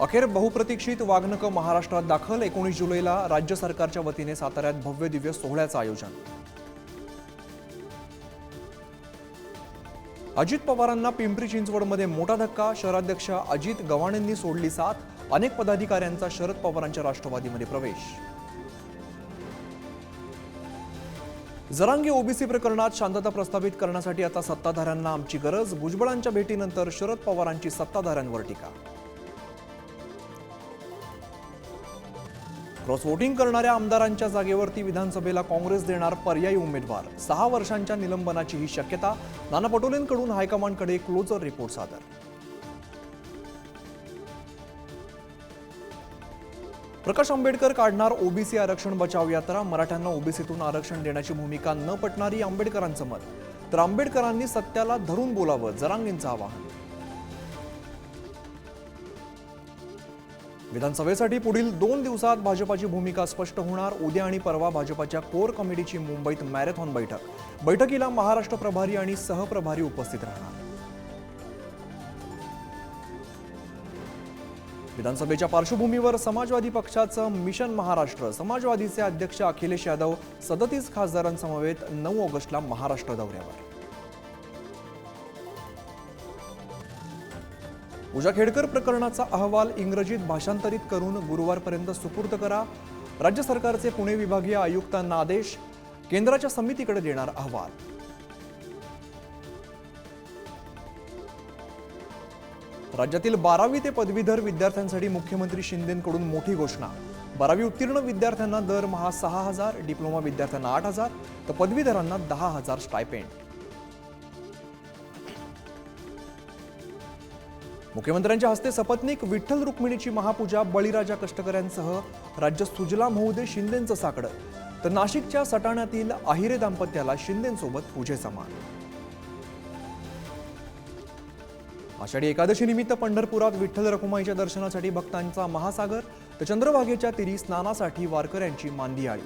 अखेर बहुप्रतीक्षित वाघनक महाराष्ट्रात दाखल. एकोणीस जुलैला राज्य सरकारच्या वतीने साताऱ्यात भव्य दिव्य सोहळ्याचं आयोजन. अजित पवारांना पिंपरी चिंचवडमध्ये मोठा धक्का. शहराध्यक्ष अजित गव्हाणेंनी सोडली साथ. अनेक पदाधिकाऱ्यांचा शरद पवारांच्या राष्ट्रवादीमध्ये प्रवेश. जरांगी ओबीसी प्रकरणात शांतता प्रस्थापित करण्यासाठी आता सत्ताधाऱ्यांना आमची गरज. भुजबळांच्या भेटीनंतर शरद पवारांची सत्ताधाऱ्यांवर टीका. क्रॉस वोटिंग करणाऱ्या आमदारांच्या जागेवरती विधानसभेला काँग्रेस देणार पर्यायी उमेदवार. सहा वर्षांच्या निलंबनाची ही शक्यता नाना पटोलेंकडून हायकमांडकडे क्लोजर रिपोर्ट सादर. प्रकाश आंबेडकर काढणार ओबीसी आरक्षण बचाव यात्रा मराठ्यांना ओबीसीतून आरक्षण देण्याची भूमिका न पटणारी आंबेडकरांचं मत. तर आंबेडकरांनी सत्याला धरून बोलावं जरांगींचं आवाहन. विधानसभेसाठी पुढील दोन दिवसात भाजपाची भूमिका स्पष्ट होणार. उद्या आणि परवा भाजपाच्या कोर कमिटीची मुंबईत मॅरेथॉन बैठक. बैठकीला महाराष्ट्र प्रभारी आणि सहप्रभारी उपस्थित राहणार. विधानसभेच्या पार्श्वभूमीवर समाजवादी पक्षाचं मिशन महाराष्ट्र. समाजवादीचे अध्यक्ष अखिलेश यादव सदतीस खासदारांसमवेत नऊ ऑगस्टला महाराष्ट्र दौऱ्यावर. पूजा खेडकर प्रकरणाचा अहवाल इंग्रजीत भाषांतरित करून गुरुवारपर्यंत सुपूर्द करा. राज्य सरकारचे पुणे विभागीय आयुक्तांना आदेश केंद्राच्या समितीकडे देणार अहवाल. राज्यातील बारावी ते पदवीधर विद्यार्थ्यांसाठी मुख्यमंत्री शिंदेकडून मोठी घोषणा. बारावी उत्तीर्ण विद्यार्थ्यांना दरमहा सहा हजार डिप्लोमा विद्यार्थ्यांना आठ हजार तर पदवीधरांना दहा हजार स्टायपेंड. मुख्यमंत्र्यांच्या हस्ते सपत्नीक विठ्ठल रुक्मिणीची महापूजा बळीराजा कष्टकऱ्यांसह राज्य सुजलाम होऊ दे शिंदेंचं साकडं. तर नाशिकच्या सटाण्यातील आहिरे दाम्पत्याला शिंदेंसोबत पूजेचा मान आषाढी एकादशी निमित्त पंढरपुरात विठ्ठल रखुमाईच्या दर्शनासाठी भक्तांचा महासागर तर चंद्रभागेच्या तिरी स्नानासाठी वारकऱ्यांची मांदियाळी